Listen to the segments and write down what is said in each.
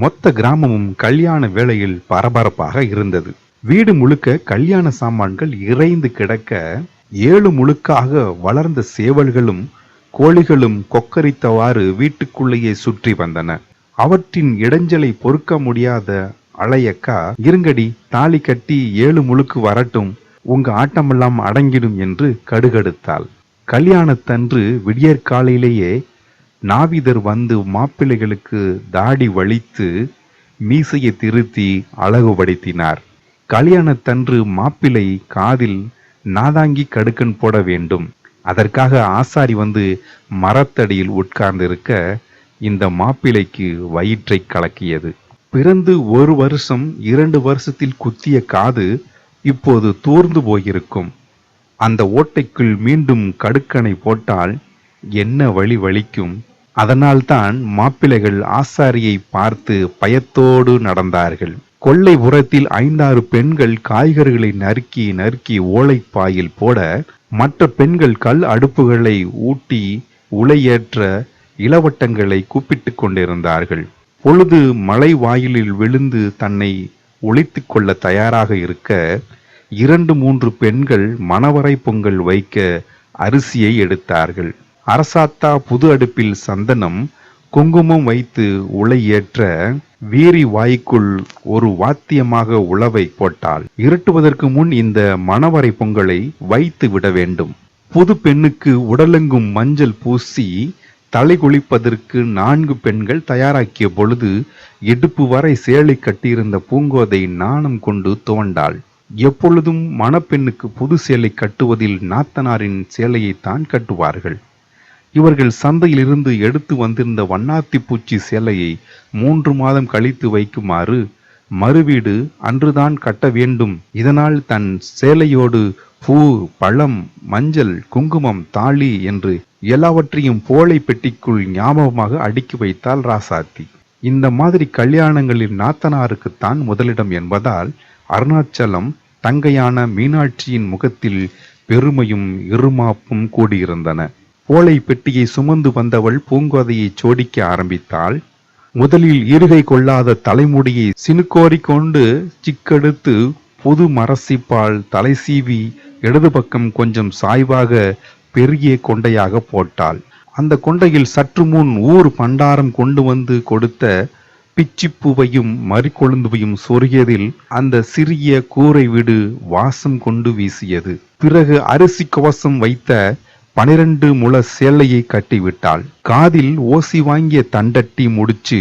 மொத்த கிராமமும் கல்யாண வேளையில் பரபரப்பாக இருந்தது. வீடு முழுக்க கல்யாண சாமான்கள் இறைந்து கிடக்க ஏழு முழுக்காக வளர்ந்த சேவல்களும் கோழிகளும் கொக்கரித்தவாறு வீட்டுக்குள்ளேயே சுற்றி வந்தன. அவற்றின் இடைஞ்சலை பொறுக்க முடியாத அலையக்கா இருங்கடி தாலி கட்டி ஏழு முழுக்கு வரட்டும் உங்க ஆட்டமெல்லாம் அடங்கிடும் என்று கடுகடுத்தாள். கல்யாணத்தன்று விடியற்காலையிலேயே நாவிதர் வந்து மாப்பிள்ளைகளுக்கு தாடி வலித்து மீசையை திருத்தி அழகுபடுத்தினார் கல்யாணத்தன்று மாப்பிள்ளை காதில் நாதாங்கி கடுக்கன் போட வேண்டும். அதற்காக ஆசாரி வந்து மரத்தடியில் உட்கார்ந்திருக்க இந்த மாப்பிள்ளைக்கு வயிற்றை கலக்கியது. பிறந்து ஒரு வருஷம் இரண்டு வருஷத்தில் குத்திய காது இப்போது தூர்ந்து போயிருக்கும். அந்த ஓட்டைக்குள் மீண்டும் கடுக்கனை போட்டால் என்ன வழி வலிக்கும்? அதனால்தான் மாப்பிள்ளைகள் ஆசாரியை பார்த்து பயத்தோடு நடந்தார்கள். கொள்ளை புறத்தில் ஐந்தாறு பெண்கள் காய்கறிகளை நறுக்கி நறுக்கி ஓலைப்பாயில் போட மற்ற பெண்கள் கல் அடுப்புகளை ஊட்டி உலையேற்ற இளவட்டங்களை கூப்பிட்டு கொண்டிருந்தார்கள். பொழுது மலை வாயிலில் விழுந்து தன்னை ஒழித்து கொள்ள தயாராக இருக்க இரண்டு மூன்று பெண்கள் மணவரை பொங்கல் வைக்க அரிசியை எடுத்தார்கள். அரசாத்தா புது அடுப்பில் சந்தனம் குங்குமம் வைத்து உலை ஏற்ற வீரி வாய்க்குள் ஒரு வாத்தியமாக உழவை போட்டாள். இருட்டுவதற்கு முன் இந்த மணவரை பொங்கலை வைத்து விட வேண்டும். புது பெண்ணுக்கு உடலெங்கும் மஞ்சள் பூசி தலை குளிப்பதற்கு நான்கு பெண்கள் தயாராக்கிய பொழுது இடுப்பு வரை சேலை கட்டியிருந்த பூங்கோதை நாணம் கொண்டு துவண்டாள். எப்பொழுதும் மணப்பெண்ணுக்கு புது சேலை கட்டுவதில் நாத்தனாரின் சேலையைத்தான் கட்டுவார்கள். இவர்கள் சந்தையிலிருந்து எடுத்து வந்திருந்த வண்ணாத்தி பூச்சி சேலையை மூன்று மாதம் கழித்து வைக்குமாறு மறுவீடு அன்றுதான் கட்ட வேண்டும். இதனால் தன் சேலையோடு பூ பழம் மஞ்சள் குங்குமம் தாலி என்று எல்லாவற்றையும் போலை பெட்டிக்குள் ஞாபகமாக அடுக்கி வைத்தாள் ராசாத்தி. இந்த மாதிரி கல்யாணங்களில் நாத்தனாருக்குத்தான் முதலிடம் என்பதால் அருணாச்சலம் தங்கையான மீனாட்சியின் முகத்தில் பெருமையும் இருமாப்பும் கூடியிருந்தன. ஓலை பெட்டியை சுமந்து வந்தவள் பூங்கோதையை சோடிக்க ஆரம்பித்தாள். முதலில் இருகை கொள்ளாத தலைமுடியை சினுக்கோரி கொண்டு சிக்கெடுத்து புது மரசிப்பால் தலை சீவி இடது பக்கம் கொஞ்சம் சாய்வாக பெரிய கொண்டையாக போட்டாள். அந்த கொண்டையில் சற்று முன் ஊர் பண்டாரம் கொண்டு வந்து கொடுத்த பிச்சிப்பூவையும் மறிக்கொழுந்துவையும் சொருகியதில் அந்த சிறிய கூரை வீடு வாசம் கொண்டு வீசியது. பிறகு அரிசி கவசம் வைத்த பனிரெண்டு முள சேலையை கட்டிவிட்டாள். காதில் ஓசி வாங்கிய தண்டட்டி முடிச்சு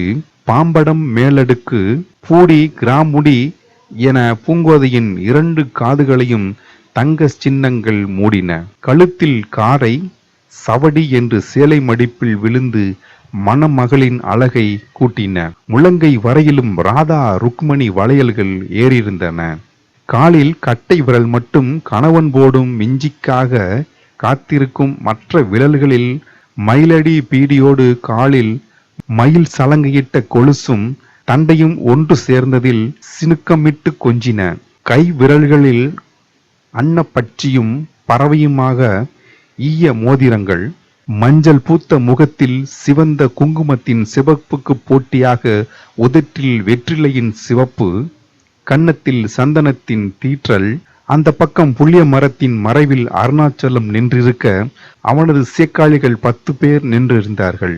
பாம்படம் மேலடுக்கு பூடி கிராமுடி என பூங்கோதையின் இரண்டு காதுகளையும் தங்க சின்னங்கள் மூடின. கழுத்தில் காரை சவடி என்று சேலை மடிப்பில் விழுந்து மணமகளின் அழகை கூட்டின. முழங்கை வரையிலும் ராதா ருக்மணி வளையல்கள் ஏறியிருந்தன. காலில் கட்டை விரல் மட்டும் கணவன் போடும் மிஞ்சிக்காக காத்திருக்கும் மற்ற விரல்களில் மயிலடி பீடியோடு காலில் மயில் சலங்கையிட்ட கொலுசும் தண்டையும் ஒன்று சேர்ந்ததில் சினுக்கமிட்டு கொஞ்சின. கை விரல்களில் அன்னப்பட்சியும் பறவையுமாக ஈய மோதிரங்கள். மஞ்சள் பூத்த முகத்தில் சிவந்த குங்குமத்தின் சிவப்புக்கு போட்டியாக உதற்றில் வெற்றிலையின் சிவப்பு. கன்னத்தில் சந்தனத்தின் தீற்றல். அந்த பக்கம் புளிய மரத்தின் மறைவில் அருணாச்சலம் நின்றிருக்க அவனது சேக்காளிகள் பத்து பேர் நின்றிருந்தார்கள்.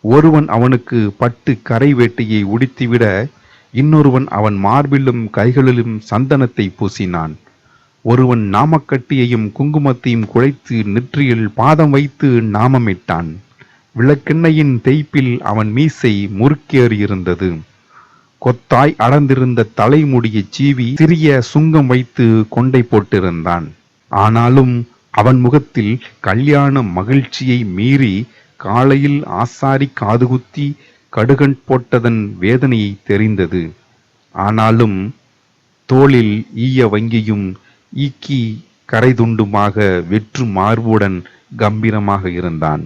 ஒருவன் அவனுக்கு பட்டு கரை வேட்டையை உடித்துவிட இன்னொருவன் அவன் மார்பிலும் கைகளிலும் சந்தனத்தை பூசினான். ஒருவன் நாமக்கட்டியையும் குங்குமத்தையும் குழைத்து நெற்றியில் பாதம் வைத்து நாமமிட்டான். விளக்கெண்ணையின் தேய்ப்பில் அவன் மீசை முறுக்கேறியிருந்தது. கொத்தாய் அடர்ந்திருந்த தலைமுடியைச் சீவி சிறிய சுங்கம் வைத்து கொண்டை போட்டிருந்தான். ஆனாலும் அவன் முகத்தில் கல்யாண மகிழ்ச்சியை மீறி காலையில் ஆசாரி காதுகுத்தி கடுகண் போட்டதன் வேதனையை தெரிந்தது. ஆனாலும் தோளில் ஈய வங்கியும் ஈக்கி கரைதுண்டுமாக வெற்று மார்புடன் கம்பீரமாக இருந்தான்.